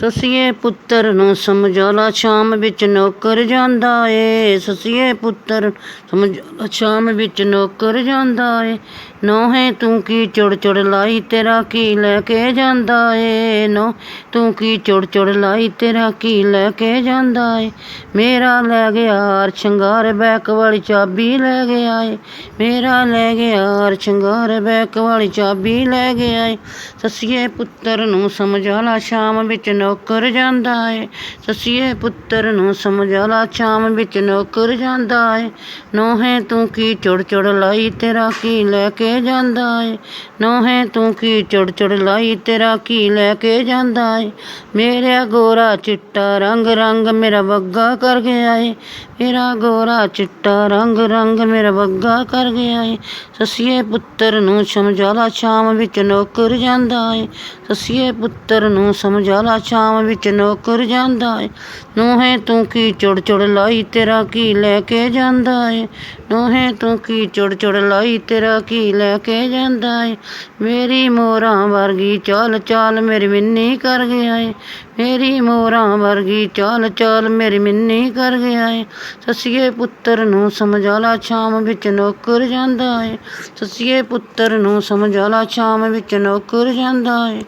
ਸਸੀਏ ਪੁੱਤਰ ਨੂੰ ਸਮਝਾਲਾ ਸ਼ਾਮ ਵਿੱਚ ਨੌਕਰ ਜਾਂਦਾ ਏ। ਸਸੀਏ ਪੁੱਤਰ ਸਮਝਾਲਾ ਸ਼ਾਮ ਵਿੱਚ ਨੌਕਰ ਜਾਂਦਾ ਏ। ਨੋਹੇ, ਤੂੰ ਕੀ ਚੁੜ ਚੁੜ ਲਾਈ ਤੇਰਾ ਕੀ ਲੈ ਕੇ ਜਾਂਦਾ ਏ? ਨੋ ਤੂੰ ਕੀ ਚੁੜ ਚੁੜ ਲਾਈ ਤੇਰਾ ਕੀ ਲੈ ਕੇ ਜਾਂਦਾ ਏ? ਮੇਰਾ ਲੈ ਗਿਆ ਹਾਰ ਸ਼ਿੰਗਾਰ ਬੈਕ ਵਾਲੀ ਚਾਬੀ ਲੈ ਗਿਆ ਏ। ਮੇਰਾ ਲੈ ਗਿਆ ਹਾਰ ਸ਼ਿੰਗਾਰ ਬੈਕ ਵਾਲੀ ਚਾਬੀ ਲੈ ਗਿਆ ਏ। ਸਸੀਏ ਪੁੱਤਰ ਨੂੰ ਸਮਝਾਲਾ ਸ਼ਾਮ ਵਿੱਚ ਨੌਕਰ ਜਾਂਦਾ ਏ। ਸਸੀਏ ਪੁੱਤਰ ਨੂੰ ਸਮਝਾਲਾ ਸ਼ਾਮ ਵਿੱਚ ਨੌਕਰ ਜਾਂਦਾ ਏ। ਨੋਹੇ, ਤੂੰ ਕੀ ਚੁੜ ਚੁੜ ਲਾਈ, ਤੇਰਾ ਕੀ ਲੈ ਕੇ ਜਾਂਦਾ ਏ? ਨੋਹੇ, ਤੂੰ ਕੀ ਚੁੜ ਚੁੜ ਲਾਈ, ਤੇਰਾ ਕੀ ਲੈ ਕੇ ਜਾਂਦਾ ਏ? ਮੇਰਾ ਗੋਰਾ ਚਿੱਟਾ ਰੰਗ ਰੰਗ ਮੇਰਾ ਬੱਗਾ ਕਰ ਗਿਆ ਏ। ਮੇਰਾ ਗੋਰਾ ਚਿੱਟਾ ਰੰਗ ਰੰਗ ਮੇਰਾ ਬੱਗਾ ਕਰ ਗਿਆ ਏ। ਸਸੀਏ ਪੁੱਤਰ ਨੂੰ ਸਮਝਾਲਾ ਸ਼ਾਮ ਵਿੱਚ ਨੌਕਰ ਜਾਂਦਾ ਏ। ਸਸੀਏ ਪੁੱਤਰ ਨੂੰ ਸਮਝਾਲਾ ਸ਼ਾਮ ਵਿੱਚ ਨੌਕਰ ਜਾਂਦਾ ਏ। ਨੋਹੇ, ਤੂੰ ਕੀ ਚੁੜ ਚੁੜ ਲਾਈ, ਤੇਰਾ ਕੀ ਲੈ ਕੇ ਜਾਂਦਾ ਏ? ਨੋਹੇ, ਤੂੰ ਕੀ ਚੁੜ ਚੁੜ ਲਾਈ, ਤੇਰਾ ਕੀ ਲੈ ਕੇ ਜਾਂਦਾ ਏ? ਮੇਰੀ ਮੋਰਾਂ ਵਰਗੀ ਚਾਲ ਚਾਲ ਮੇਰੀ ਮਿੰਨੀ ਕਰ ਗਿਆ ਏ। ਮੇਰੀ ਮੋਰਾਂ ਵਰਗੀ ਚਾਲ ਚਾਲ ਮੇਰੀ ਮਿੰਨੀ ਕਰ ਗਿਆ ਏ। ਸਸੀਏ ਪੁੱਤਰ ਨੂੰ ਸਮਝਾਲਾ, ਸ਼ਾਮ ਵਿੱਚ ਨੌਕਰ ਜਾਂਦਾ ਏ। ਸਸੀਏ ਪੁੱਤਰ ਨੂੰ ਸਮਝਾਲਾ, ਸ਼ਾਮ ਵਿੱਚ ਨੌਕਰ ਜਾਂਦਾ ਏ।